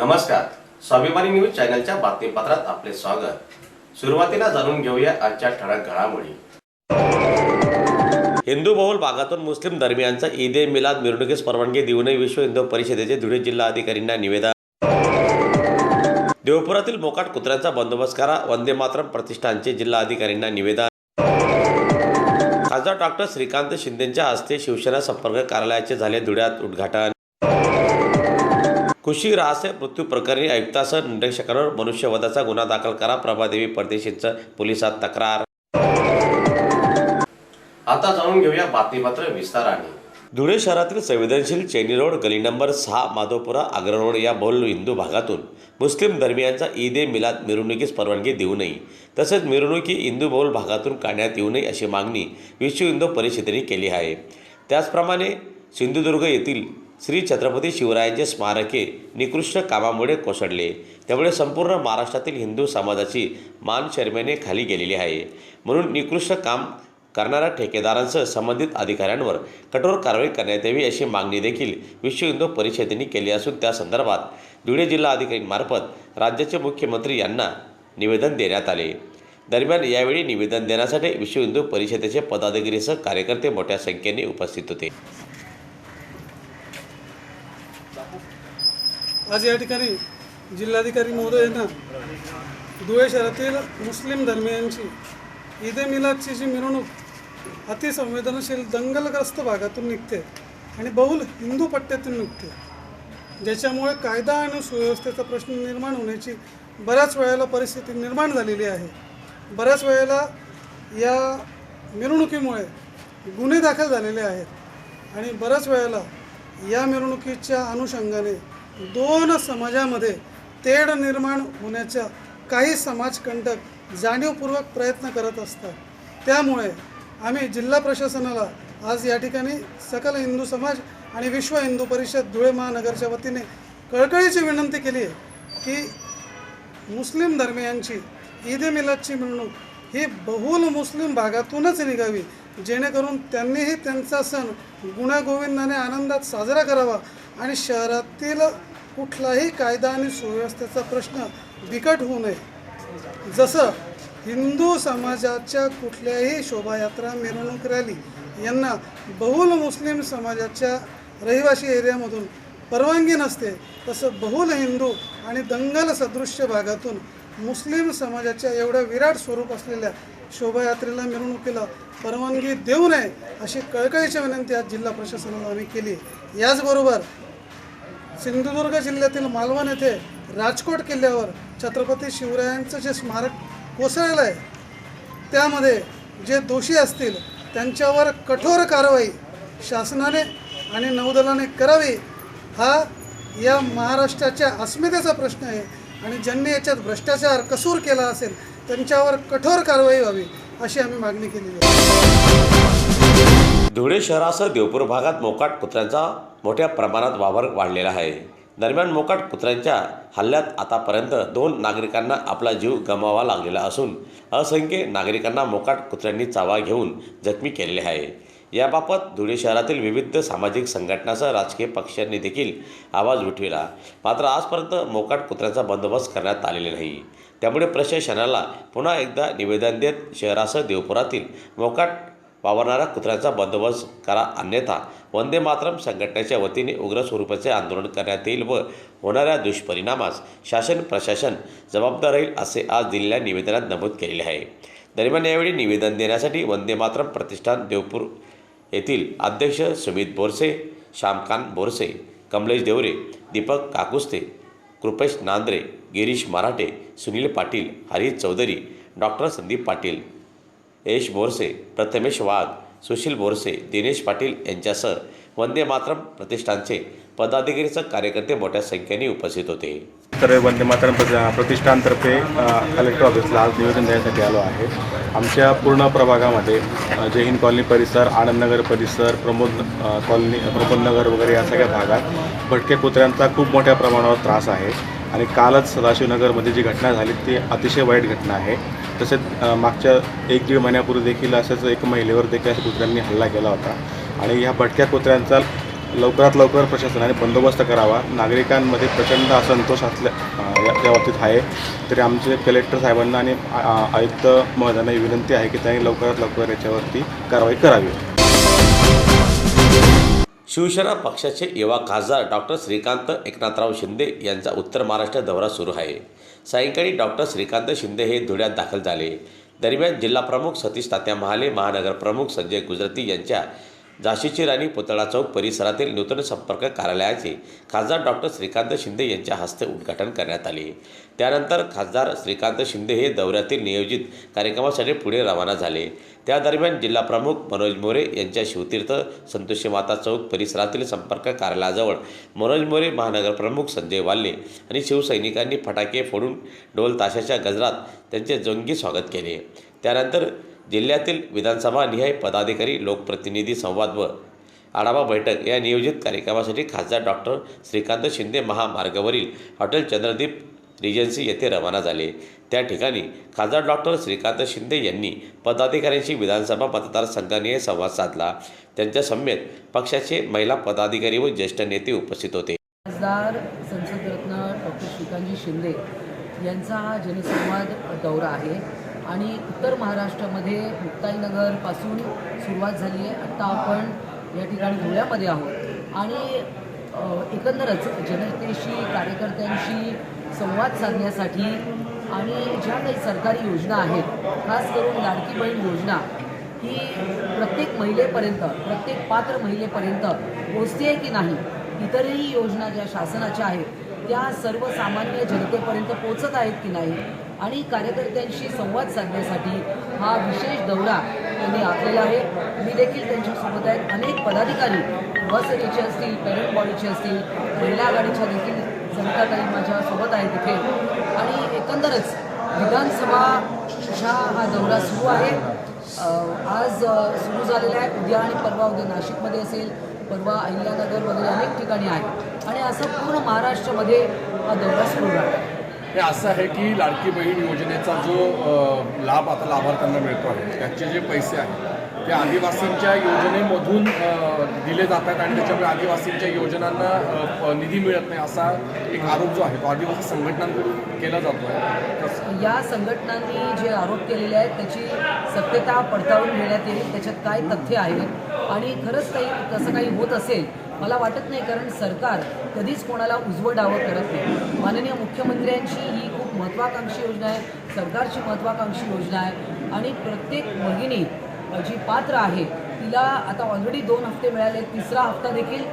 नमस्कार. स्वाभिमानी न्यूज चॅनलच्या बातमीपत्रात आपले स्वागत. सुरुवातीला जाणून घेऊया आजच्या ठळक घडामोडी. हिंदू बहुल भागातून मुस्लिम धर्मियांचा ईद ए मिलाद मिरवणुकीस परवानगी देऊनही विश्व हिंदू परिषदेचे धुळे जिल्हा अधिकाऱ्यांना निवेदन. देवपुरातील मोकाट कुत्र्यांचा बंदोबस्त करा वंदे मातरम प्रतिष्ठानचे जिल्हा अधिकाऱ्यांना निवेदन. खासदार डॉक्टर श्रीकांत शिंदेच्या हस्ते शिवसेना संपर्क कार्यालयाचे झाले धुळ्यात उद्घाटन. खुशी रहासे मृत्यू प्रकरणी आयुक्तासह निरीक्षकांवर मनुष्यवधाचा गुन्हा दाखल करा. प्रभादेवी परदेशींचं पोलिसात तक्रार. आता जाणून घेऊया बातमीपत्र विस्ताराने. धुळे शहरातील संवेदनशील चेनी रोड गली नंबर सहा माधवपुरा आग्रा रोड या बहुल हिंदू भागातून मुस्लिम धर्मियांचा ईद ए मिलाद मिरवणुकीस परवानगी देऊ नये. तसेच मिरवणुकी हिंदू बहुल भागातून काढण्यात येऊ नये अशी मागणी विश्व हिंदू परिषदेने केली आहे. त्याचप्रमाणे सिंधुदुर्ग येथील श्री छत्रपती शिवरायांचे स्मारके निकृष्ट कामामुळे कोसळले. त्यामुळे संपूर्ण महाराष्ट्रातील हिंदू समाजाची मान शर्मेने खाली गेलेली आहे. म्हणून निकृष्ट काम करणाऱ्या ठेकेदारांसह संबंधित अधिकाऱ्यांवर कठोर कारवाई करण्यात यावी अशी मागणी देखील विश्व हिंदू परिषदेने केली असून त्या संदर्भात धुळे जिल्हा अधिकाऱ्यांमार्फत राज्याचे मुख्यमंत्री यांना निवेदन देण्यात आले. दरम्यान यावेळी निवेदन देण्यासाठी विश्व हिंदू परिषदेचे पदाधिकारीसह कार्यकर्ते मोठ्या संख्येने उपस्थित होते. आज या ठिकाणी जिल्हाधिकारी महोदय यांना धुळे शहरातील मुस्लिम धर्मियांची ईद ए मिलादची जी मिरवणूक अतिसंवेदनशील दंगलग्रस्त भागातून निघते आणि बहुल हिंदू पट्ट्यातून निघते ज्याच्यामुळे कायदा आणि सुव्यवस्थेचा प्रश्न निर्माण होण्याची बऱ्याच वेळेला परिस्थिती निर्माण झालेली आहे. बऱ्याच वेळेला या मिरवणुकीमुळे गुन्हे दाखल झालेले आहेत आणि बऱ्याच वेळेला या मिरवणुकीच्या अनुषंगाने दोन समाजामध्ये तेढ निर्माण होण्याच्या काही समाजकंटक जाणीवपूर्वक प्रयत्न करत असतात. त्यामुळे आम्ही जिल्हा प्रशासनाला आज या ठिकाणी सकल हिंदू समाज आणि विश्व हिंदू परिषद धुळे महानगरच्या वतीने कळकळीची विनंती केली आहे की मुस्लिम धर्मियांची ईद ए मिलादची मिरवणूक ही बहुल मुस्लिम भागातूनच निघावी जेणेकरून त्यांनीही त्यांचा सण गुण्यागोविंदाने आनंदात साजरा करावा आणि शहरातील कुठलाही कायदा आणि सुव्यवस्थेचा प्रश्न बिकट होऊ नये. जसं हिंदू समाजाच्या कुठल्याही शोभायात्रा मिरवणूक रॅली यांना बहुल मुस्लिम समाजाच्या रहिवासी एरियामधून परवानगी नसते तसं बहुल हिंदू आणि दंगल सदृश्य भागातून मुस्लिम समाजाच्या एवढ्या विराट स्वरूप असलेल्या शोभायात्रेला मिरवणुकीला परवानगी देऊ नये अशी कळकळीची विनंती आज जिल्हा प्रशासनाला आम्ही केली. याचबरोबर सिंधुदुर्ग जिल्ह्यातील मालवण येथे राजकोट किल्ल्यावर छत्रपती शिवरायांचं जे स्मारक कोसळलं आहे त्यामध्ये जे दोषी असतील त्यांच्यावर कठोर कारवाई शासनाने आणि नौदलाने करावी हा या महाराष्ट्राच्या अस्मितेचा प्रश्न आहे. आणि ज्यांनी याच्यात भ्रष्टाचार कसूर केला असेल त्यांच्यावर कठोर कारवाई व्हावी अशी आम्ही मागणी केली धुळे शहरासह देवपूर भागात मोकाट कुत्र्यांचा मोठ्या प्रमाणात वावर वाढलेला आहे. दरम्यान मोकाट कुत्र्यांच्या हल्ल्यात आतापर्यंत दोन नागरिकांना आपला जीव गमावा लागलेला असून असंख्य नागरिकांना मोकाट कुत्र्यांनी चावा घेऊन जखमी केलेले आहे. याबाबत धुळे शहरातील विविध सामाजिक संघटनासह राजकीय पक्षांनी देखील आवाज उठविला. मात्र आजपर्यंत मोकाट कुत्र्यांचा बंदोबस्त करण्यात आलेला नाही. त्यामुळे प्रशासनाला पुन्हा एकदा निवेदन देत शहरासह देवपुरातील मोकाट वावरणाऱ्या कुत्र्यांचा बंदोबस्त करा अन्यथा वंदे मातरम संघटनेच्या वतीने उग्र स्वरूपाचे आंदोलन करण्यात येईल व होणाऱ्या दुष्परिणामास शासन प्रशासन जबाबदार राहील असे आज दिलेल्या निवेदनात नमूद केलेले आहे. दरम्यान यावेळी निवेदन देण्यासाठी वंदे मातरम प्रतिष्ठान देवपूर येथील अध्यक्ष सुमित बोरसे श्यामकांत बोरसे कमलेश देवरे दीपक काकुस्ते कृपेश नांद्रे गिरीश मराठे सुनील पाटील हरीश चौधरी डॉक्टर संदीप पाटील यश बोरसे प्रथमेश वाघ सुशील बोरसे दिनेश पाटील यांच्यासह वंदे मातरम प्रतिष्ठानचे पदाधिकारीसह कार्यकर्ते मोठ्या संख्येने उपस्थित होते. तर वंदे मातरम प्रतिष्ठानतर्फे कलेक्टर ऑफिसला आज निवेदन देण्यासाठी आलो आहे. आमच्या पूर्ण प्रभागामध्ये अ, जय हिंद कॉलनी परिसर आनंदनगर परिसर प्रमोद कॉलनी प्रमोदनगर वगैरे या सगळ्या भागात भटके कुत्र्यांचा खूप मोठ्या प्रमाणावर त्रास आहे. आणि कालच सदाशिवनगरमध्ये जी घटना झाली ती अतिशय वाईट घटना आहे. तसेच मागच्या एक दीड महिन्यापूर्वी देखील असंच एक महिलेवर देखील अशा कुत्र्यांनी हल्ला केला होता. आणि ह्या भटक्या कुत्र्यांचा लवकरात लवकर प्रशासनाने बंदोबस्त करावा. नागरिकांमध्ये प्रचंड असंतोष असल्या या बाबतीत आहे. तरी आमचे कलेक्टर साहेबांना आणि आयुक्त महोदयांना ही विनंती आहे की त्यांनी लवकरात लवकर याच्यावरती कारवाई करावी. शिवसेना पक्षाचे युवा खासदार डॉक्टर श्रीकांत एकनाथराव शिंदे यांचा उत्तर महाराष्ट्र दौरा सुरू आहे. सायंकाळी डॉक्टर श्रीकांत शिंदे हे धुळ्यात दाखल झाले. दरम्यान जिल्हा प्रमुख सतीश तात्या महाले महानगर प्रमुख संजय गुजराती यांच्या झाशीची राणी पुतळा चौक परिसरातील नूतन संपर्क कार्यालयाचे खासदार डॉक्टर श्रीकांत शिंदे यांच्या हस्ते उद्घाटन करण्यात आले. त्यानंतर खासदार श्रीकांत शिंदे हे दौऱ्यातील नियोजित कार्यक्रमासाठी पुढे रवाना झाले. त्या दरम्यान जिल्हा प्रमुख मनोज मोरे यांच्या शिवतीर्थ संतोषी माता चौक परिसरातील संपर्क कार्यालयाजवळ मनोज मोरे महानगरप्रमुख संजय वाल्ले आणि शिवसैनिकांनी फटाके फोडून ढोल ताशाच्या गजरात त्यांचे जंगी स्वागत केले. त्यानंतर जिल्ह्यातील विधानसभा निहाय पदाधिकारी लोकप्रतिनिधी संवाद व आढावा बैठक या नियोजित कार्यक्रमासाठी खासदार डॉक्टर श्रीकांत शिंदे महामार्गावरील हॉटेल चंद्रदीप रिजन्सी येथे रवाना झाले. त्या ठिकाणी खासदार डॉक्टर श्रीकांत शिंदे यांनी पदाधिकाऱ्यांशी विधानसभा मतदारसंघाने संवाद साधला. त्यांच्या समेत पक्षाचे महिला पदाधिकारी व ज्येष्ठ नेते उपस्थित होते. खासदार संसदरत्न डॉक्टर श्रीकांतजी शिंदे यांचा हा जनसंवाद दौरा आहे. आणि उत्तर महाराष्ट्रामध्ये मुक्ताईनगरपासून सुरुवात झाली आहे. आत्ता आपण या ठिकाणी धुळ्यामध्ये आहोत. आणि एकंदरच जनतेशी कार्यकर्त्यांशी संवाद साधण्यासाठी आणि ज्या काही सरकारी योजना आहेत खास करून लाडकी बहीण योजना ही प्रत्येक महिलेपर्यंत प्रत्येक पात्र महिलेपर्यंत पोचते आहे की नाही इतरही योजना ज्या शासनाच्या आहेत त्या सर्वसामान्य जनतेपर्यंत पोचत आहेत की नाही आणि कार्यकर्त्यांशी संवाद साधण्यासाठी हा विशेष दौरा त्यांनी आखलेला आहे. मी देखील त्यांच्यासोबत आहेत. अनेक पदाधिकारी बस असतील पॅरेंट बॉडीचे असतील महिला आघाडीच्या देखील संघटनाही माझ्यासोबत आहेत इथे. आणि एकंदरच विधानसभाच्या हा दौरा सुरू आहे. आज सुरू झालेला आहे. उद्या आणि परवा उद्या नाशिकमध्ये असेल परवा अहिल्यानगर वगैरे अनेक ठिकाणी आहे. आणि असं पूर्ण महाराष्ट्रामध्ये हा दौरा सुरू राहणार हे असं आहे की लाडकी बहीण योजनेचा जो लाभ आता लाभार्थ्यांना मिळतो आहे त्याचे जे पैसे आहेत त्या आदिवासींच्या योजनेमधून दिले जातात आणि त्याच्यामुळे आदिवासींच्या योजनांना निधी मिळत नाही असा एक आरोप जो आहे तो आदिवासी संघटनांकडून केला जातो आहे या संघटनांनी जे आरोप केलेले आहेत त्याची सत्यता पडताळून घेण्यात येईल त्याच्यात काय तथ्य आहेत आणि खरंच काही तसं काही होत असेल मला वाटत नाही कारण सरकार कधीच कोणाला उजवं डावं करत नाही. माननीय मुख्यमंत्र्यांची ही खूप महत्त्वाकांक्षी योजना आहे सरकारची महत्त्वाकांक्षी योजना आहे. आणि प्रत्येक भगिनी जी पात्र आहे तिला आता ऑलरेडी दोन हफ्ते मिळाले तिसरा हफ्ता देखील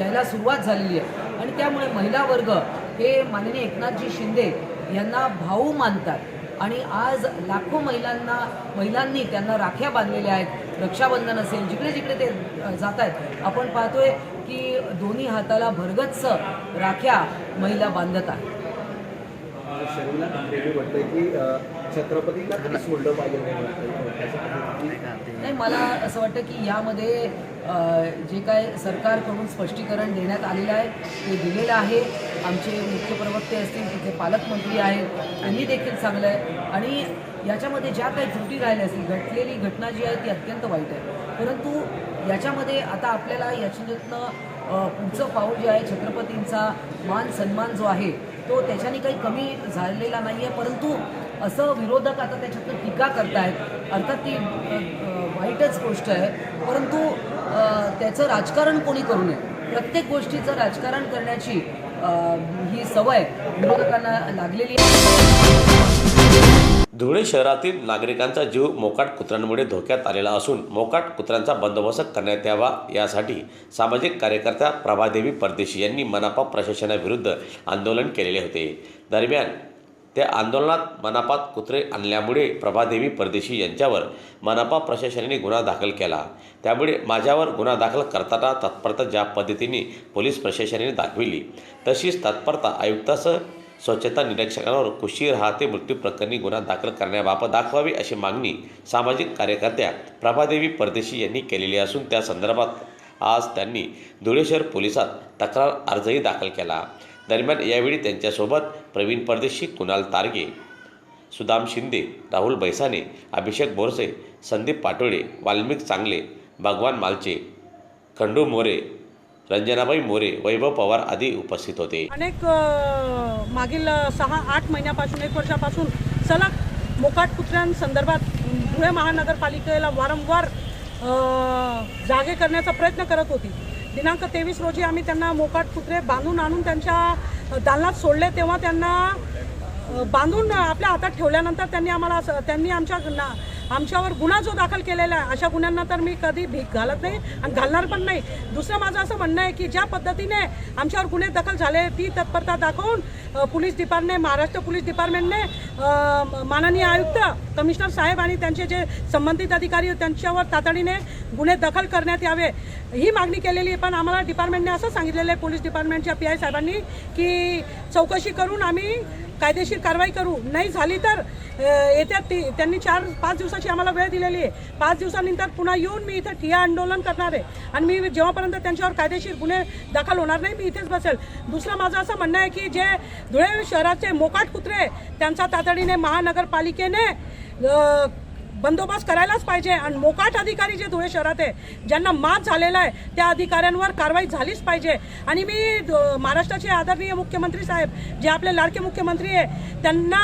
यायला सुरुवात झालेली आहे. आणि त्यामुळे महिला वर्ग हे माननीय एकनाथजी शिंदे यांना भाऊ मानतात. आणि आज लाखो महिलांना महिलांनी त्यांना राख्या बांधलेल्या आहेत. रक्षाबंधन असेल जिकडे जिकडे ते जात आहेत आपण पाहतोय की दोन्ही हाताला भरगच्च राख्या महिला बांधत आहेत. वाटतंय की छत्रपतीला सोडलं पाहिजे नाही मला असं वाटतं की यामध्ये जे काय सरकारकडून स्पष्टीकरण देण्यात आलेलं आहे ते दिलेलं आहे. आमचे मुख्य प्रवक्ते असतील तिथे पालकमंत्री आहेत त्यांनी देखील चांगलं आहे आणि याच्यामध्ये ज्या काही त्रुटी राहिल्या असतील घटलेली घटना जी आहे ती अत्यंत वाईट आहे. परंतु याच्यामध्ये आता आपल्याला याच्यातनं पुढचं पाऊल जे आहे छत्रपतींचा मान सन्मान जो आहे तो त्याच्याने काही कमी झालेला नाही आहे परंतु असं विरोधक आता त्याच्यातनं टीका करतायत. अर्थात ती वाईटच गोष्ट आहे. परंतु त्याचं राजकारण कोणी करू नये? प्रत्येक गोष्टीचं राजकारण करण्याची ही सवय विरोधकांना लागलेली आहे. धुळे शहरातील नागरिकांचा जीव मोकाट कुत्र्यांमुळे धोक्यात आलेला असून मोकाट कुत्र्यांचा बंदोबस्त करण्यात यावा यासाठी सामाजिक कार्यकर्त्या प्रभादेवी परदेशी यांनी मनापा प्रशासनाविरुद्ध आंदोलन केलेले होते. दरम्यान त्या आंदोलनात मनापात कुत्रे आणल्यामुळे प्रभादेवी परदेशी यांच्यावर मनापा प्रशासनाने गुन्हा दाखल केला. त्यामुळे माझ्यावर गुन्हा दाखल करताना तत्परता ज्या पद्धतीने पोलीस प्रशासनाने दाखविली तशीच तत्परता आयुक्तासह स्वच्छता निरीक्षकांवर कुशीर राहते मृत्यू प्रकरणी गुन्हा दाखल करण्याबाबत दाखवावी अशी मागणी सामाजिक कार्यकर्त्या प्रभादेवी परदेशी यांनी केलेली असून त्या संदर्भात आज त्यांनी धुळे शहर पोलिसात तक्रार अर्जही दाखल केला. दरम्यान यावेळी त्यांच्यासोबत प्रवीण परदेशी कुणाल तारगे सुदाम शिंदे राहुल बैसाने अभिषेक बोरसे संदीप पाटोळे वाल्मिक चांगले भगवान मालचे खंडू मोरे रंजनाबाई मोरे वैभव पवार आदी उपस्थित होते. अनेक मागील सहा आठ महिन्यापासून एक वर्षापासून सलग मोकाट कुत्र्यांसंदर्भात धुळे महानगरपालिकेला वारंवार जागे करण्याचा प्रयत्न करत होती. दिनांक तेवीस रोजी आम्ही त्यांना मोकाट कुत्रे बांधून आणून त्यांच्या दालनात सोडले तेव्हा त्यांना बांधून आपल्या हातात ठेवल्यानंतर त्यांनी आम्हाला असं- त्यांनी आमच्या ना- आमच्यावर गुन्हा जो दाखल केलेला आहे अशा गुन्ह्यांना तर मी कधी भीक घालत नाही आणि घालणार पण नाही. दुसरं माझं असं म्हणणं आहे की ज्या पद्धतीने आमच्यावर गुन्हे दाखल झाले ती तत्परता दाखवून पोलीस डिपार्टमेंट महाराष्ट्र पोलीस डिपार्टमेंटने माननीय आयुक्त कमिशनर साहेब आणि त्यांचे जे संबंधित अधिकारी त्यांच्यावर तातडीने गुन्हे दाखल करण्यात यावे. ही मागणी केलेली आहे पण आम्हाला डिपार्टमेंटने असं सांगितलेलं आहे पोलीस डिपार्टमेंटच्या पी आय साहेबांनी की चौकशी करून आम्ही कायदेशीर कारवाई करू. नाही झाली तर येत्या ती त्यांनी चार पाच दिवसाची आम्हाला वेळ दिलेली आहे. पाच दिवसानंतर पुन्हा येऊन मी इथं ठिया आंदोलन करणार आहे. आणि मी जेव्हापर्यंत त्यांच्यावर कायदेशीर गुन्हे दाखल होणार नाही मी इथेच बसेल. दुसरं माझं असं म्हणणं आहे की जे धुळे शहराचे मोकाट कुत्रे त्यांचा तातडीने महानगरपालिकेने बंदोबस्त करायलाच पाहिजे. आणि मोकाट अधिकारी जे धुळे शहरात आहे ज्यांना मात झालेला आहे त्या अधिकाऱ्यांवर कारवाई झालीच पाहिजे. आणि मी महाराष्ट्राचे आदरणीय मुख्यमंत्री साहेब जे आपले लाडके मुख्यमंत्री आहे त्यांना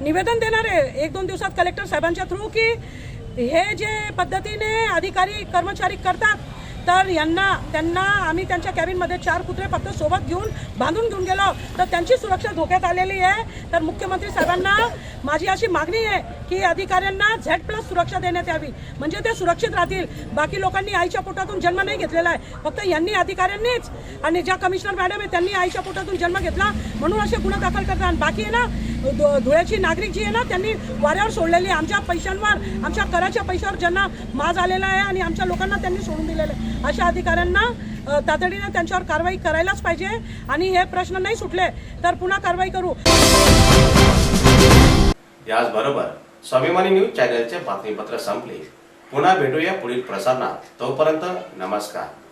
निवेदन देणार आहे एक दोन दिवसात कलेक्टर साहेबांच्या थ्रू की हे जे पद्धतीने अधिकारी कर्मचारी करतात तर यांना त्यांना आम्ही त्यांच्या कॅबिनमध्ये चार कुत्रे फक्त सोबत घेऊन बांधून घेऊन गेलो. तर त्यांची सुरक्षा धोक्यात आलेली आहे. तर मुख्यमंत्री साहेबांना माझी अशी मागणी आहे की अधिकाऱ्यांना झेड प्लस सुरक्षा देण्यात यावी. म्हणजे ते सुरक्षित राहतील. बाकी लोकांनी आईच्या पोटातून जन्म नाही घेतलेला आहे. फक्त यांनी अधिकाऱ्यांनीच आणि ज्या कमिशनर मॅडम आहे त्यांनी आईच्या पोटातून जन्म घेतला म्हणून असे गुन्हे दाखल करतात. आणि बाकी आहे ना धु- धुळ्याची नागरिक जी आहे ना त्यांनी वाऱ्यावर सोडलेली आहे. आमच्या पैशांवर आमच्या कराच्या पैशावर ज्यांना माज आलेला आहे आणि आमच्या लोकांना त्यांनी सोडून दिलेलं आहे. अशा अधिकाऱ्यांना तातडीने त्यांच्यावर कारवाई करायलाच पाहिजे. आणि हे प्रश्न नाही सुटले तर पुन्हा कारवाई करू. याचबरोबर स्वाभिमानी न्यूज चॅनलचे बातमीपत्र संपले. पुन्हा भेटूया पुढील प्रसारणात. तोपर्यंत नमस्कार.